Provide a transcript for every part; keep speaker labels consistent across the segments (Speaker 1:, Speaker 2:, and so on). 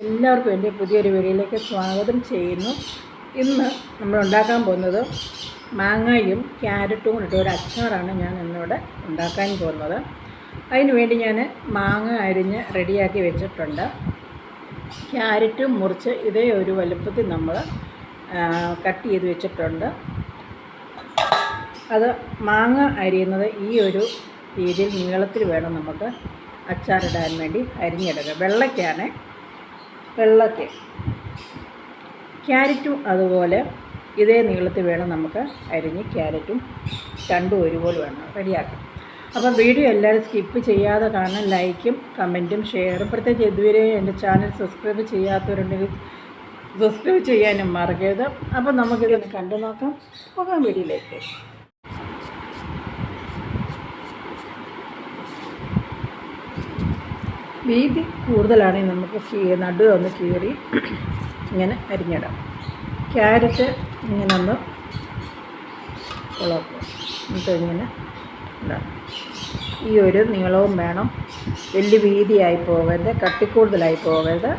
Speaker 1: എല്ലാവർക്കും എന്റെ പുതിയൊരു വീഡിയോയിലേക്ക് സ്വാഗതം ചെയ്യുന്നു. ഇന്ന് നമ്മൾ ഉണ്ടാക്കാൻ പോകുന്നത് മാങ്ങയും ക്യാരറ്റും കൂടിയിട്ട് ഒരു അച്ചാറാണ് ഞാൻ ഇന്നിവിടെ ഉണ്ടാക്കാൻ പോകുന്നത്. അതിന് വേണ്ടി ഞാൻ മാങ്ങ അരിഞ്ഞ് റെഡിയാക്കി വെച്ചിട്ടുണ്ട്. ക്യാരറ്റും മുറിച്ച് ഇതേ ഒരു വലുപ്പത്തിൽ നമ്മൾ കട്ട് ചെയ്ത് വെച്ചിട്ടുണ്ട്. അത് മാങ്ങ അരിയുന്നത് ഈ ഒരു രീതിയിൽ നീളത്തിൽ വേണം നമുക്ക് അച്ചാറിടാൻ വേണ്ടി അരിഞ്ഞെടുക്കുക വെള്ളയ്ക്കാണ് വെള്ളയ്ക്ക് ക്യാരറ്റും അതുപോലെ ഇതേ നീളത്തിൽ വേണം നമുക്ക് അരിഞ്ഞ് ക്യാരറ്റും രണ്ടും ഒരുപോലെ വേണം റെഡിയാക്കാം. അപ്പം വീഡിയോ എല്ലാവരും സ്കിപ്പ് ചെയ്യാതെ കാണാൻ ലൈക്കും കമന്റും ഷെയറും പ്രത്യേകിച്ച് ഇതുവരെ എന്റെ ചാനൽ സബ്സ്ക്രൈബ് ചെയ്യാത്തവരുണ്ടെങ്കിൽ സബ്സ്ക്രൈബ് ചെയ്യാനും മറക്കരുത്. അപ്പം നമുക്കിതൊന്ന് കണ്ടു നോക്കാം. നോക്കാം വീഡിയോയിലേക്ക്. വീതി കൂടുതലാണെങ്കിൽ നമുക്ക് കീ നടു ഒന്ന് കീറി ഇങ്ങനെ അരിഞ്ഞിടാം. ക്യാരറ്റ് ഇങ്ങനെ ഒന്ന് കുളക്കും. എന്നിട്ട് ഇങ്ങനെ ഈ ഒരു നീളവും വേണം. വലിയ വീതിയായി പോകരുത് കട്ടിക്കൂടുതലായി പോകരുത്.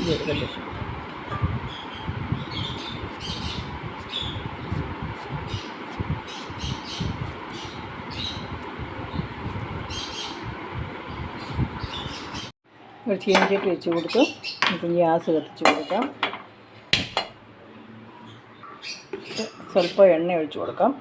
Speaker 1: ഈ ഒരു കണ്ടിഷൻ. ഒരു ചീനച്ചട്ടി വെച്ച് കൊടുത്തു. നമുക്ക് ഗ്യാസ് കത്തിച്ച് കൊടുക്കാം. സ്വല്പം എണ്ണ ഒഴിച്ച് കൊടുക്കാം.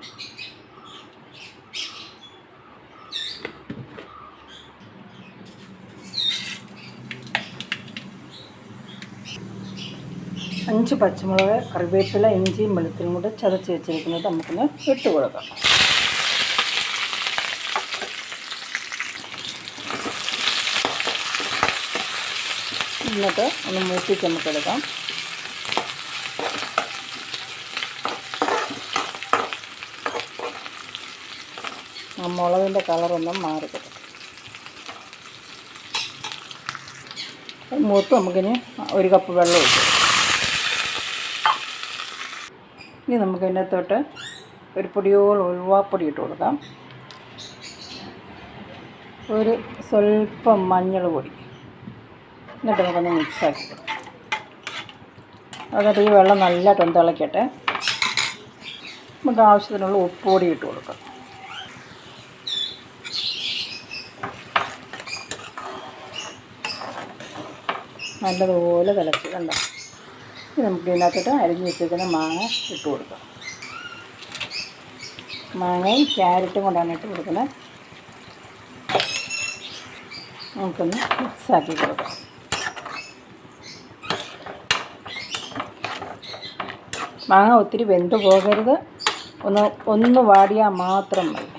Speaker 1: അഞ്ച് പച്ചമുളക് കറിവേപ്പില ഇഞ്ചിയും വെളുത്തിലും കൂടെ ചതച്ച് വെച്ചിരിക്കുന്നത് നമുക്കൊന്ന് ഇട്ട് കൊടുക്കാം. എന്നിട്ട് ഒന്ന് മൂപ്പിച്ച് നമുക്ക് എടുക്കാം. ആ മുളകിന്റെ കളറൊന്നും മാറി മൂത്ത് നമുക്കിനി ഒരു കപ്പ് വെള്ളം ഒഴിച്ചു ഇനി നമുക്ക് ഒരു പൊടിയോളം ഒഴിവാപ്പൊടി ഇട്ട് കൊടുക്കാം. ഒരു സ്വല്പം മഞ്ഞൾ പൊടി എന്നിട്ട് നമുക്കൊന്ന് മിക്സാക്കി എന്നിട്ട് ഈ വെള്ളം നല്ലതായിട്ടൊന്ന് തിളയ്ക്കട്ടെ നമുക്ക് ആവശ്യത്തിനുള്ള ഉപ്പ് ഇട്ട് കൊടുക്കാം. നല്ലതുപോലെ തിളച്ച് കണ്ടോ? നമുക്ക് ഇതിനകത്തിട്ട് അരിഞ്ഞ് വെച്ചിരിക്കുന്ന മാങ്ങ ഇട്ട് കൊടുക്കാം. മാങ്ങയും ക്യാരറ്റും കൊണ്ടാണ് ഇട്ട് കൊടുക്കുന്നത്. നമുക്കൊന്ന് മിക്സാക്കി കൊടുക്കാം. മാങ്ങ ഒത്തിരി വെന്ത് പോകരുത്. ഒന്ന് ഒന്ന് വാടിയാൽ മാത്രം മതി.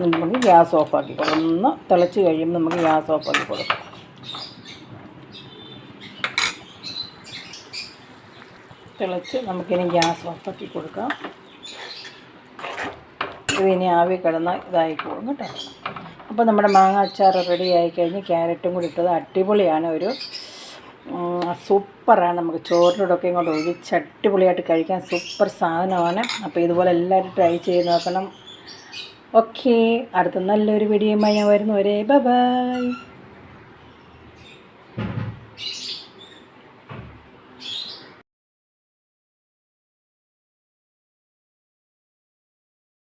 Speaker 1: നമുക്ക് ഗ്യാസ് ഓഫാക്കി കൊടുക്കാം. ഒന്ന് തിളച്ച് കഴിയുമ്പോൾ നമുക്ക് ഗ്യാസ് ഓഫാക്കി കൊടുക്കാം. തിളച്ച് നമുക്കിനി ഗ്യാസ് ഓഫാക്കി കൊടുക്കാം. ഇതിനി ആവി കിടന്ന് ഇതായിക്കോളും കേട്ടോ. അപ്പോൾ നമ്മുടെ മാങ്ങ അച്ചാർ റെഡി ആയിക്കഴിഞ്ഞ് ക്യാരറ്റും കൂടി ഇട്ടത് അടിപൊളിയാണ്. ഒരു സൂപ്പറാണ് നമുക്ക് ചോറിലൂടെയൊക്കെ ഇങ്ങോട്ട് ഒഴിച്ച് അടിപൊളിയായിട്ട് കഴിക്കാൻ സൂപ്പർ സാധനമാണ്. അപ്പോൾ ഇതുപോലെ എല്ലാവരും ട്രൈ ചെയ്ത് നോക്കണം. ഓക്കെ അടുത്ത നല്ലൊരു വീഡിയോയുമായി ഞാൻ വരുന്നു ഒരേ ബൈ.